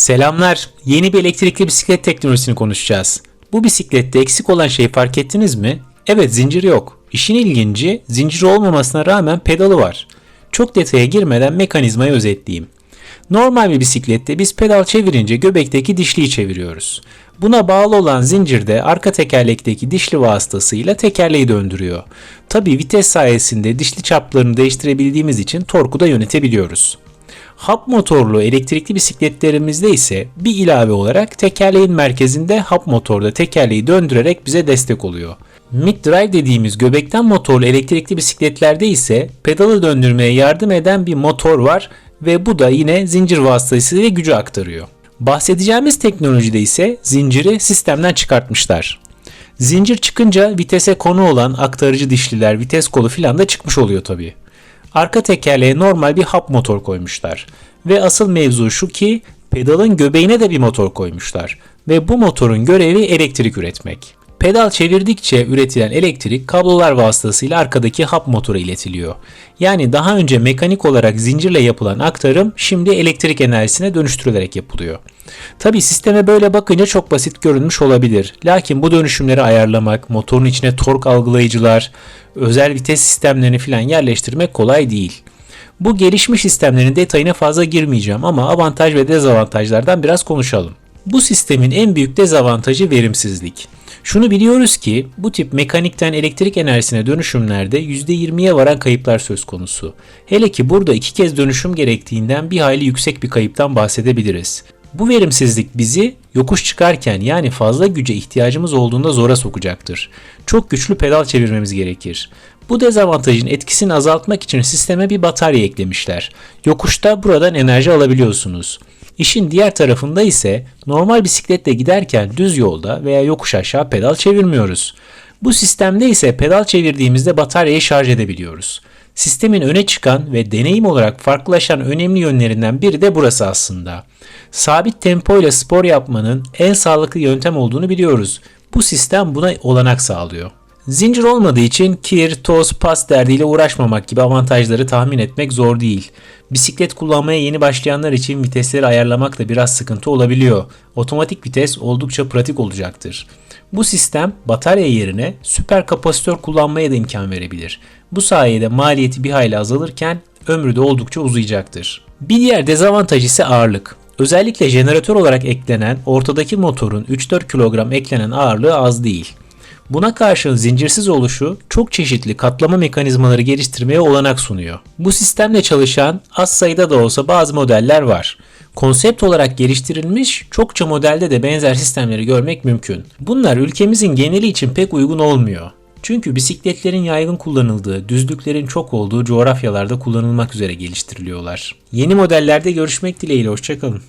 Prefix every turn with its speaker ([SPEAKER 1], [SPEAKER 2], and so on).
[SPEAKER 1] Selamlar. Yeni bir elektrikli bisiklet teknolojisini konuşacağız. Bu bisiklette eksik olan şeyi fark ettiniz mi? Evet zincir yok. İşin ilginci zincir olmamasına rağmen pedalı var. Çok detaya girmeden mekanizmayı özetleyeyim. Normal bir bisiklette biz pedal çevirince göbekteki dişliyi çeviriyoruz. Buna bağlı olan zincir de arka tekerlekteki dişli vasıtasıyla tekerleği döndürüyor. Tabi vites sayesinde dişli çaplarını değiştirebildiğimiz için torku da yönetebiliyoruz. Hap motorlu elektrikli bisikletlerimizde ise bir ilave olarak tekerleğin merkezinde hap motorda tekerleği döndürerek bize destek oluyor. Mid drive dediğimiz göbekten motorlu elektrikli bisikletlerde ise pedalı döndürmeye yardım eden bir motor var ve bu da yine zincir vasıtasıyla gücü aktarıyor. Bahsedeceğimiz teknolojide ise zinciri sistemden çıkartmışlar. Zincir çıkınca vitese konu olan aktarıcı dişliler, vites kolu filan da çıkmış oluyor tabii. Arka tekerleğe normal bir hap motor koymuşlar. Ve asıl mevzu şu ki pedalın göbeğine de bir motor koymuşlar. Ve bu motorun görevi elektrik üretmek. Pedal çevirdikçe üretilen elektrik kablolar vasıtasıyla arkadaki hap motora iletiliyor. Yani daha önce mekanik olarak zincirle yapılan aktarım şimdi elektrik enerjisine dönüştürülerek yapılıyor. Tabi sisteme böyle bakınca çok basit görünmüş olabilir. Lakin bu dönüşümleri ayarlamak, motorun içine tork algılayıcılar, özel vites sistemlerini filan yerleştirmek kolay değil. Bu gelişmiş sistemlerin detayına fazla girmeyeceğim ama avantaj ve dezavantajlardan biraz konuşalım. Bu sistemin en büyük dezavantajı verimsizlik. Şunu biliyoruz ki bu tip mekanikten elektrik enerjisine dönüşümlerde %20'ye varan kayıplar söz konusu. Hele ki burada iki kez dönüşüm gerektiğinden bir hayli yüksek bir kayıptan bahsedebiliriz. Bu verimsizlik bizi yokuş çıkarken yani fazla güce ihtiyacımız olduğunda zora sokacaktır. Çok güçlü pedal çevirmemiz gerekir. Bu dezavantajın etkisini azaltmak için sisteme bir batarya eklemişler. Yokuşta buradan enerji alabiliyorsunuz. İşin diğer tarafında ise normal bisikletle giderken düz yolda veya yokuş aşağı pedal çevirmiyoruz. Bu sistemde ise pedal çevirdiğimizde bataryayı şarj edebiliyoruz. Sistemin öne çıkan ve deneyim olarak farklılaşan önemli yönlerinden biri de burası aslında. Sabit tempo ile spor yapmanın en sağlıklı yöntem olduğunu biliyoruz. Bu sistem buna olanak sağlıyor. Zincir olmadığı için kir, toz, pas derdiyle uğraşmamak gibi avantajları tahmin etmek zor değil. Bisiklet kullanmaya yeni başlayanlar için vitesleri ayarlamak da biraz sıkıntı olabiliyor. Otomatik vites oldukça pratik olacaktır. Bu sistem batarya yerine süper kapasitör kullanmaya da imkan verebilir. Bu sayede maliyeti bir hayli azalırken ömrü de oldukça uzayacaktır. Bir diğer dezavantaj ise ağırlık. Özellikle jeneratör olarak eklenen ortadaki motorun 3-4 kilogram eklenen ağırlığı az değil. Buna karşın zincirsiz oluşu çok çeşitli katlama mekanizmaları geliştirmeye olanak sunuyor. Bu sistemle çalışan az sayıda da olsa bazı modeller var. Konsept olarak geliştirilmiş çokça modelde de benzer sistemleri görmek mümkün. Bunlar ülkemizin geneli için pek uygun olmuyor. Çünkü bisikletlerin yaygın kullanıldığı, düzlüklerin çok olduğu coğrafyalarda kullanılmak üzere geliştiriliyorlar. Yeni modellerde görüşmek dileğiyle hoşçakalın.